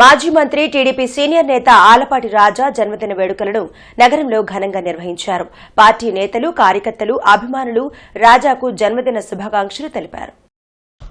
మాజీ మంత్రి TDP senior నేత ఆలపాటి రాజా జన్మదిన వేడుకలను నగరంలో ఘనంగా నిర్వహించారు. పార్టీ నేతలు కార్యకర్తలు అభిమానులు రాజాకు జన్మదిన శుభాకాంక్షలు తెలిపారు.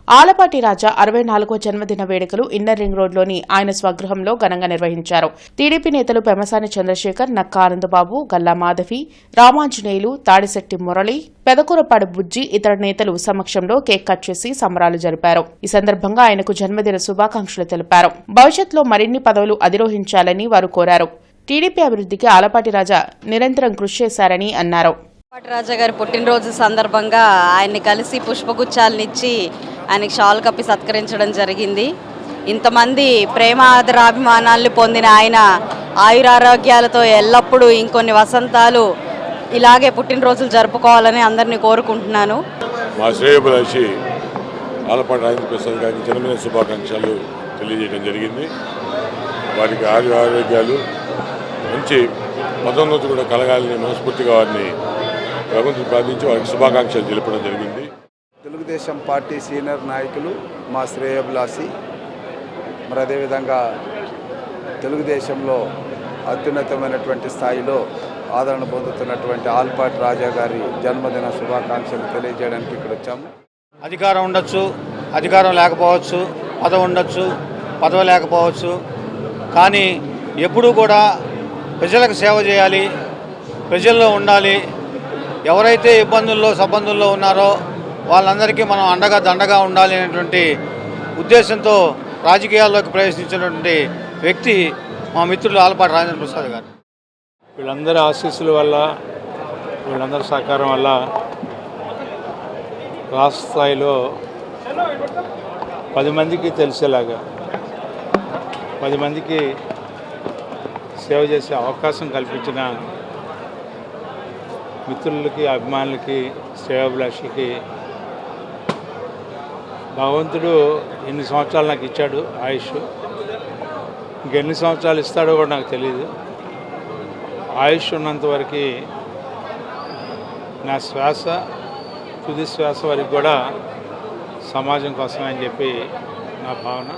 ఆలపాటి రాజా అరవై నాలుగో జన్మదిన వేడుకలు ఇన్నర్ రింగ్ రోడ్లోని ఆయన స్వగృహంలో ఘనంగా నిర్వహించారు. టీడీపీ నేతలు పెమసాని చంద్రశేఖర్ నక్కా ఆనందబాబు గల్లా మాధవి రామాంజనేయులు తాడిశెట్టి మురళి పెదకూరపాడు బుజ్జి ఇతర నేతలు సమక్షంలో కేక్ కట్ చేసి సంబరాలు జరిపారు. ఈ సందర్భంగా ఆయనకు జన్మదిన శుభాకాంక్షలు తెలిపారు. భవిష్యత్తులో మరిన్ని పదవులు అధిరోహించాలని వారు కోరారు. టీడీపీ అభివృద్ధికి ఆలపాటి రాజా నిరంతరం కృషి చేశారని అన్నారు. రాజా గారి పుట్టినరోజు సందర్భంగా ఆయన్ని కలిసి పుష్పగుచ్చాలనిచ్చి ఆయనకి షాల్ కప్పి సత్కరించడం జరిగింది. ఇంతమంది ప్రేమ ఆదరాభిమానాల్ని పొందిన ఆయన ఆయురారోగ్యాలతో ఎల్లప్పుడూ ఇంకొన్ని వసంతాలు ఇలాగే పుట్టినరోజులు జరుపుకోవాలని అందరినీ కోరుకుంటున్నాను. మా శ్రేయభిలాషి ఆలపాటి రాజేంద్ర ప్రసాద్ గారికి జన్మదిన శుభాకాంక్షలు తెలియజేయడం జరిగింది. వారికి ఆరు ఆరోగ్యాలు మంచి పదోన్నతి కూడా కలగాలని మనస్ఫూర్తిగా వారిని ప్రభుత్వం ప్రార్థించి వారికి శుభాకాంక్షలు తెలపడం జరిగింది. తెలుగుదేశం పార్టీ సీనియర్ నాయకులు మా శ్రేయభిలాషి. మరి అదేవిధంగా తెలుగుదేశంలో అత్యున్నతమైనటువంటి స్థాయిలో ఆదరణ పొందుతున్నటువంటి ఆల్పాటి రాజా గారి జన్మదిన శుభాకాంక్షలు తెలియజేయడానికి ఇక్కడ వచ్చాము. అధికారం ఉండొచ్చు అధికారం లేకపోవచ్చు పదవి ఉండొచ్చు పదవి లేకపోవచ్చు. కానీ ఎప్పుడూ కూడా ప్రజలకు సేవ చేయాలి ప్రజల్లో ఉండాలి. ఎవరైతే ఇబ్బందుల్లో సబ్బందుల్లో ఉన్నారో వాళ్ళందరికీ మనం అండగా దండగా ఉండాలి అనేటువంటి ఉద్దేశంతో రాజకీయాల్లోకి ప్రవేశించినటువంటి వ్యక్తి మా మిత్రులు ఆలపాటి రాజేంద్ర ప్రసాద్ గారు. వీళ్ళందరి ఆశీస్సుల వల్ల వీళ్ళందరి సహకారం వల్ల రాష్ట్ర స్థాయిలో పది మందికి తెలిసేలాగా పది మందికి సేవ చేసే అవకాశం కల్పించిన మిత్రులకి అభిమానులకి శ్రేయాభిలాషికి భగవంతుడు ఎన్ని సంవత్సరాలు నాకు ఇచ్చాడు ఆయుష్. ఇంకెన్ని సంవత్సరాలు ఇస్తాడో కూడా నాకు తెలియదు ఆయుష్ ఉన్నంత వరకు నా శ్వాస తుది శ్వాస వరకు కూడా సమాజం కోసమే అని చెప్పి నా భావన.